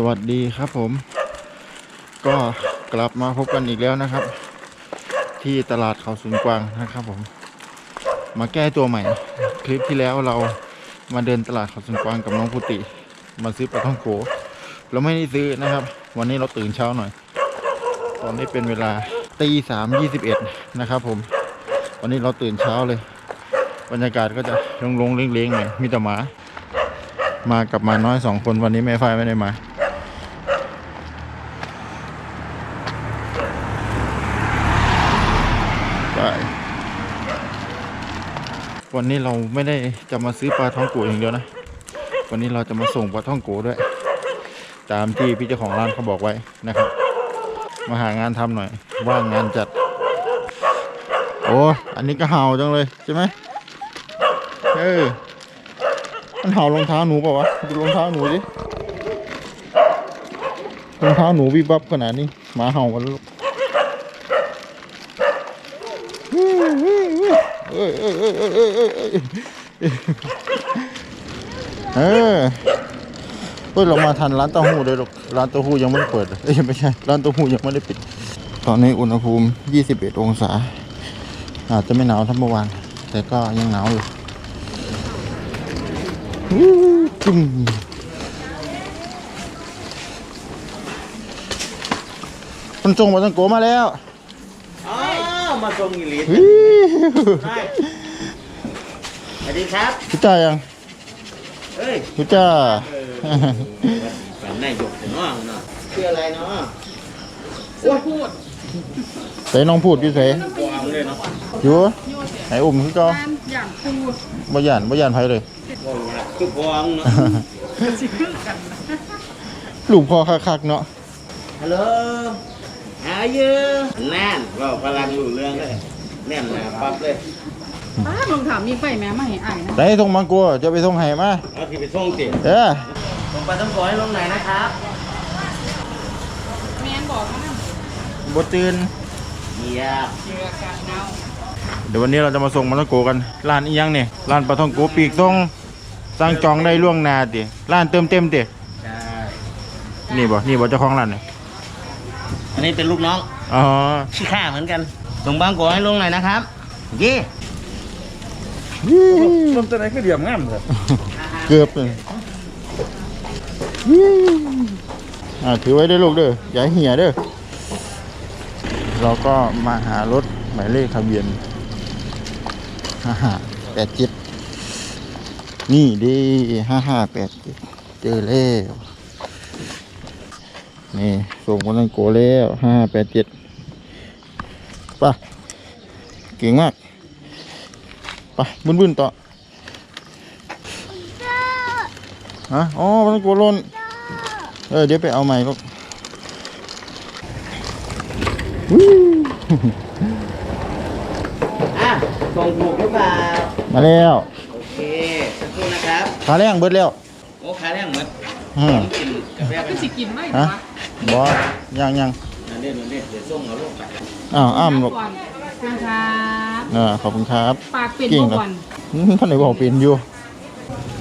สวัสดีครับผม ก็กลับมาพบกันอีกแล้วนะครับ ที่ตลาดเขาสวนกวางนะครับผม มาแก้ตัวใหม่ คลิปที่แล้วเรามาเดินตลาดเขาสวนกวางกับน้องพุติ มาซื้อปลาท่องโกเราไม่ได้ซื้อนะครับ วันนี้เราตื่นเช้าหน่อย ตอนนี้เป็นเวลาตีสามยี่สิบเอ็ดนะครับผม วันนี้เราตื่นเช้าเลย บรรยากาศก็จะลงๆเลี้ยงๆหน่อยมีแต่หมามากับมาน้อยสองคนวันนี้แม่ฝ้ายไม่ได้มา วันนี้เราไม่ได้จะมาซื้อปลาท่องโกอย่างเดียวนะ วันนี้เราจะมาส่งปลาท่องโกด้วย ตามที่พี่เจ้าของร้านเขาบอกไว้นะครับ มาหางานทำหน่อย ว่างงานจัด โอ้อันนี้ก็เห่าจังเลยใช่ไหมเออมันเห่ารองเท้าหนูเปล่าวะดูรองเท้าหนูดิรองเท้าหนูวิบวับขนาดนี้หมาเห่ากันแล้วลูก เอ้ยเอ้ยเอ้ยเอ้ยเอ้ยเอ้ยเอ้ยเออเฮ้ยเรามาทันร้านเต้าหู้เลยลูกร้านเต้าหู้ยังไม่ได้เปิดเลยเอ้ยไม่ใช่ร้านเต้าหู้ยังไม่ได้ปิด ตอนนี้อุณหภูมิ 21 องศา อาจจะไม่หนาวเท่าเมื่อวาน แต่ก็ยังหนาวอยู่วู้จุ่มคนจงมาตั้งโกมาแล้ว มาส่งอีหลีฮิ้วใช่สวัสดีครับรู้จ้ายังเฮ้ยรู้จ้าฝันนายกเนาะเนาะชื่ออะไรเนาะใส่น้องพูดอยู่ใส่วางเลยเนาะอยู่ไหนอุ่มคือเก็การอย่างคูดบ่ย่านบ่ย่านไผเลยวางละคือวางเนาะสิคือกันนะลูกพ่อคักๆเนาะฮัลโหลหา เยอะนั่นเรากำลังรู้เรื่องเลยแน่นหนาปั๊บเลยป้าลองถามมีไฟแม่มาให้อ่ายนะไหนส่งมังกัวจะไปส่งให้มาเอาที่ไปส่งติเออผมไปต้องขอให้ลงไหนนะครับแม่นบอกมานะบ่ตื่นเยียบเจออากาศหนาวเดี๋ยววันนี้เราจะมาส่งปลาท่องโกกันร้านอีหยังเนี่ยร้านปลาท่องโกปีกส่งสั่งจองได้ล่วงหน้าติร้านเติมเต็มติใช่นี่บ่นี่บ่เจ้าของร้านเนี่ย อันนี้เป็นลูกน้องอ๋อขี้ข้าเหมือนกันส่งบางขอให้ลงหน่อยนะครับเย่ต้นตัวไหนก็เดียมงามเลยเกือบเลยอ่าถือไว้ด้วยลูกเด้ออย่าให้เหี่ยเด้อเราก็มาหารถหมายเลขทะเบียนห้าห้าแปดเจ็ดนี่ดีห้าห้าแปดเจ็ดเจอแล้ว นี่ส่งคนนั้นโกแล้วห้าแปดเจ็ดป่ะเก่งมากไปบึ้นๆต่อฮะอ๋อมันกลัวหล่นเออเดี๋ยวไปเอาใหม่ลูกวู้อะส่งถูกหรือเปล่ามาแล้ว โอเคสักครู่นะครับ ขาแรงเบิดแล้ว โอ้ขาแรงเหมือนอืม กินกาแฟไปก็หน่สิอยกินไหมฮะ วะ บอยังยังนั่นเด่นนั่นเด่นเดี๋ยวส่งเอาลูกไปอ้าวอ้ามลูกก่อนคุณครับเออขอบคุณครับปากเป็นกิ่งบ่เหรอก่อนอืมท่านไหนบอกเป็นอยู่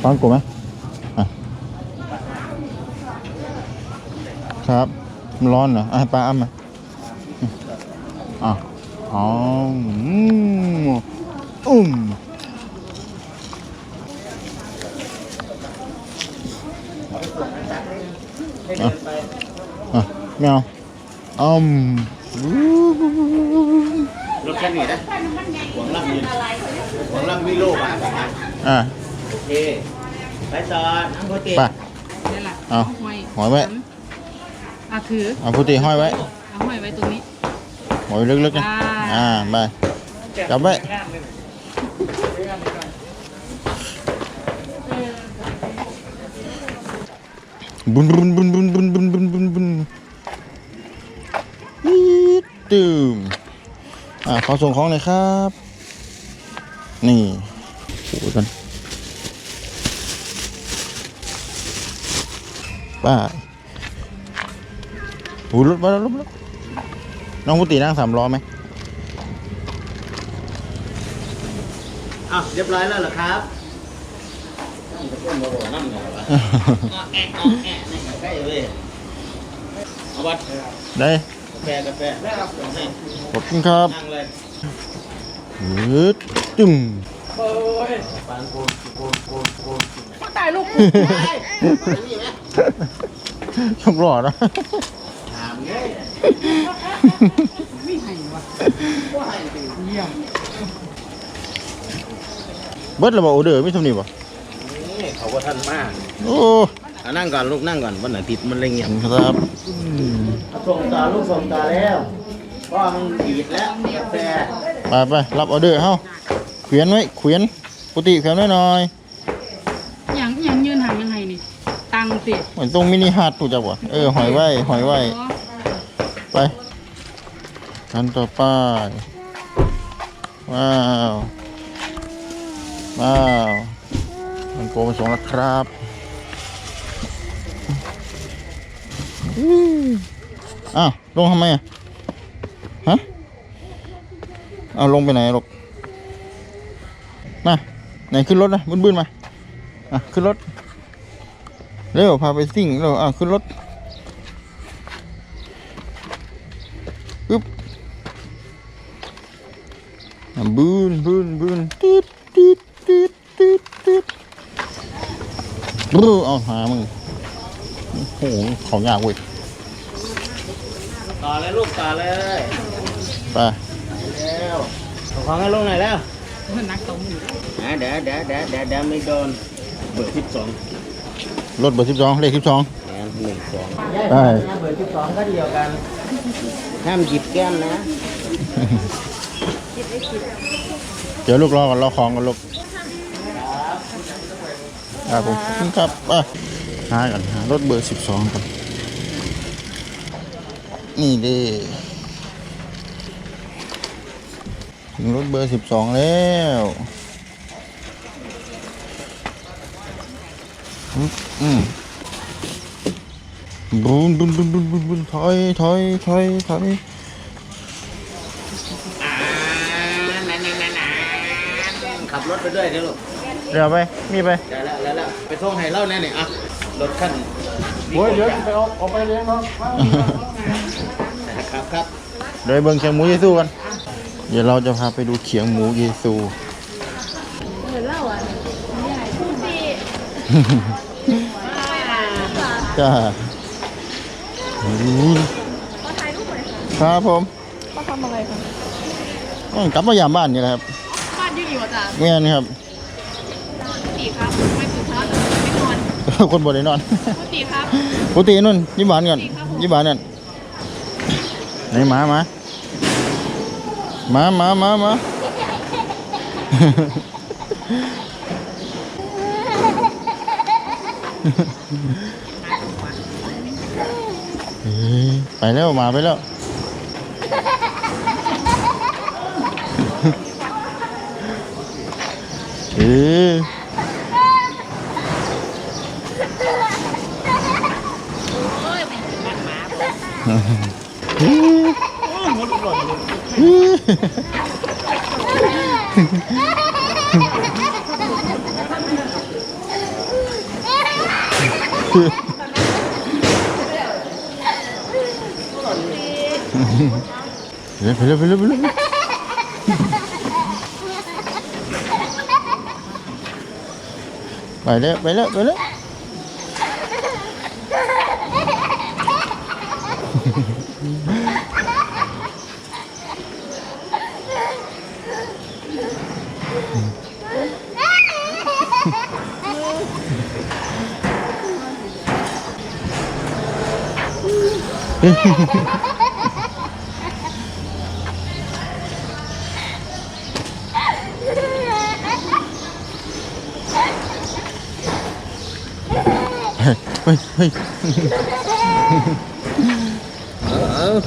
ฟังกูไหมอะครับมันร้อนเหรออะให้ป้าอ้ำมาอะอ๋ออืมอุ้ม ให้เดินไป อะไม่เอาอืมรถคันนี้นะหวังรับมีหวังรับมีโลบาทนะอะโอเคไปต่อน้ำโคติไปนี่แหละ ตื่มอ่าขอส่งของเลยครับ นี่โอ้ยกันป้าโอ้ยรถมาแล้วรถมาแล้วน้องพุทธินั่งสามล้อไหมอ้าวเรียบร้อยแล้วเหรอครับนั่งตะโกนมาบอกนั่งเหรอวะอ้อแอะอ้อแอะนี่ใกล้เลยวัดได้กาแฟกาแฟได้ครับให้ขอบคุณครับนั่งเลยยืดจุ่มปานโกนโกนโกนโกนตายลูกไปนี่ไหมชอบหล่อนะถามเลยไม่ให้วะว่าให้ดิเยี่ยมเบิดระบอกโอเดอร์ไม่ทำนี่ป่ะนี่เขาก็ทันมากโอ้ อะนั่งก่อนลูกนั่งก่อนวันอาทิตย์มันเลยเงียบครับส่งต่อลูกส่งต่อแล้วพ่อมันดีดแล้วกาแฟไปไปรับออเดอร์เฮ้าเขียนไว้เขียนปกติเขียนไว้หน่อยยังยังยืนห่างยังไงนี่ตังสิเหมือนตรงมินิฮาร์ดถูกจักวะเออหอยไว้หอยไว้อ๋อไปอันต่อไปว้าว ว้าว มันโกมาส่งแล้วครับ อ้าวลงทำไมอะฮะเอาลงไปไหนลูกมาไหนขึ้นรถนะบึ้นๆมาอะขึ้นรถเร็วพาไปซิ่งเร็วอะขึ้นรถปึ๊บบืนบืนบืนติดติดติดติดติดบูเอาหามึง โอ้โหเขายากเว้ยต่อเลยลูกต่อเลยไปแล้วเอาของให้ลูกหน่อยแล้วมันนักตรงอยู่อะเดี๋ยวเดี๋ยวเดี๋ยวเดี๋ยวเดี๋ยวไม่โดนเบอร์สิบสองรถเบอร์สิบสองเลขสิบสองแอนหนึ่งสองได้เบอร์สิบสองก็เดียวกันห้ามหยิบแก้มนะเดี๋ยวลูกรอก่อนรอของก่อนลูกครับผมขอบคุณครับอะ หากันหารถเบอร์สิบสองกันนี่เดิถึงรถเบอร์สิบสองแล้วอืมอืมบุนบุนบุนบุนบุนบุนถอยถอยถอยถอยอ่านั่นนั่นนั่นขับรถไปด้วยเดี๋ยวลูกเดี๋ยวไป มีไปได้แล้วได้แล้วไปส่งให้เล่าแน่เนี่ยอะ รถขั้นโอ้ยเดี๋ยวไปเอาเอาไปเลี้ยงเนาะครับครับเดี๋ยวไปเบิ่งเขียงหมูเยซูกัน เดี๋ยวเราจะพาไปดูเขียงหมูเยซูจ้าอู้ครับผมเขาทำอะไรกันอ้าวกลับมายามบ้านนี่แหละครับ บ้านที่อยู่จ้ะแม่นี่ครับตีครับ คนบ่ได้นอนตีครับ ปกตินุ่นยิ้มหวานก่อนยิ้มหวานนั่นไหนหมาหมาหมาหมาหมาหมาเฮ้ยไปแล้วหมาไปแล้วเออ ไปเร็วไปเร็วไปเร็วไปเร็วไปแล้วไปแล้วไปแล้วเฮ้ยเฮ้ย เออ เอ้ยโอ้ มันอยากงานก็บอกงานนี่ ยเลย น้ำหมาบุก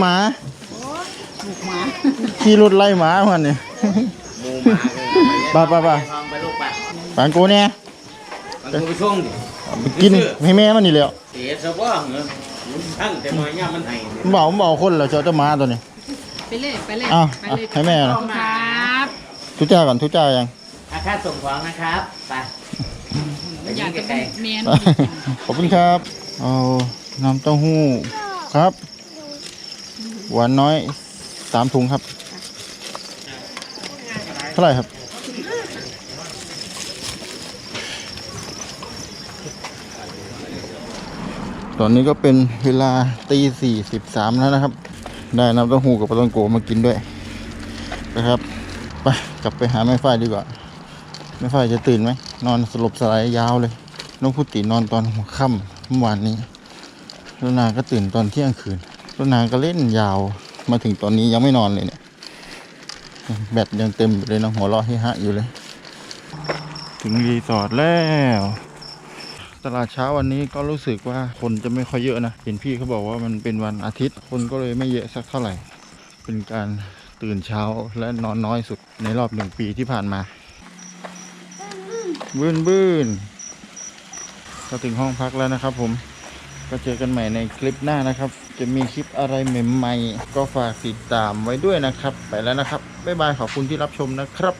หมา ขี่รถไล่หมามันเนี่ยหมูหมาไปไปไปทองไปลูกไปปานกูเนี่ยมันก็ไปส่งดิเอาไปกินให้แม่มันนี่แหล้วเสียซะบ้างเหรอมันช่างแต่น้อยเนี่ยมันให้มันบอกมันบอกคนเหราเจ้าจะหมาตัวนี้ไปเลยไปเลยอ้าวไปเลยให้แม่เหรอครับทุจ้าก่อนทุจ้ายังอาค่าส่งของนะครับไปไปอยิยากงจะไกลเมียนขอบคุณครับเอาน้ำเต้าหู้ครับ หวานน้อยสามถุงครับเท่าไหร่ครับตอนนี้ก็เป็นเวลาตีสี่สิบสามแล้วนะครับ ได้น้ำเต้าหู้กับปลาต้นโกมากินด้วยนะครับ ไปกลับไปหาแม่ฝ้ายดีกว่า แม่ฝ้ายจะตื่นไหม นอนสลบสลายยาวเลย น้องพุตินอนตอนหัวค่ำเมื่อวานนี้ล้วนาก็ตื่นตอนเที่ยงคืนล้วนาก็เล่นยาวมาถึงตอนนี้ยังไม่นอนเลยเนี่ย แบตยังเต็มอยู่เลยน้องหัวเราะเฮฮะอยู่เลย ถึงรีสอร์ทแล้ว ตลาดเช้าวันนี้ก็รู้สึกว่าคนจะไม่ค่อยเยอะนะ เห็นพี่เขาบอกว่ามันเป็นวันอาทิตย์ คนก็เลยไม่เยอะสักเท่าไหร่ เป็นการตื่นเช้าและนอนน้อยสุดในรอบหนึ่งปีที่ผ่านมาบื้นบื้นก็ถึงห้องพักแล้วนะครับผม ก็เจอกันใหม่ในคลิปหน้านะครับ จะมีคลิปอะไรใหม่ๆ ก็ฝากติดตามไว้ด้วยนะครับ ไปแล้วนะครับ บ๊ายบายขอบคุณที่รับชมนะครับ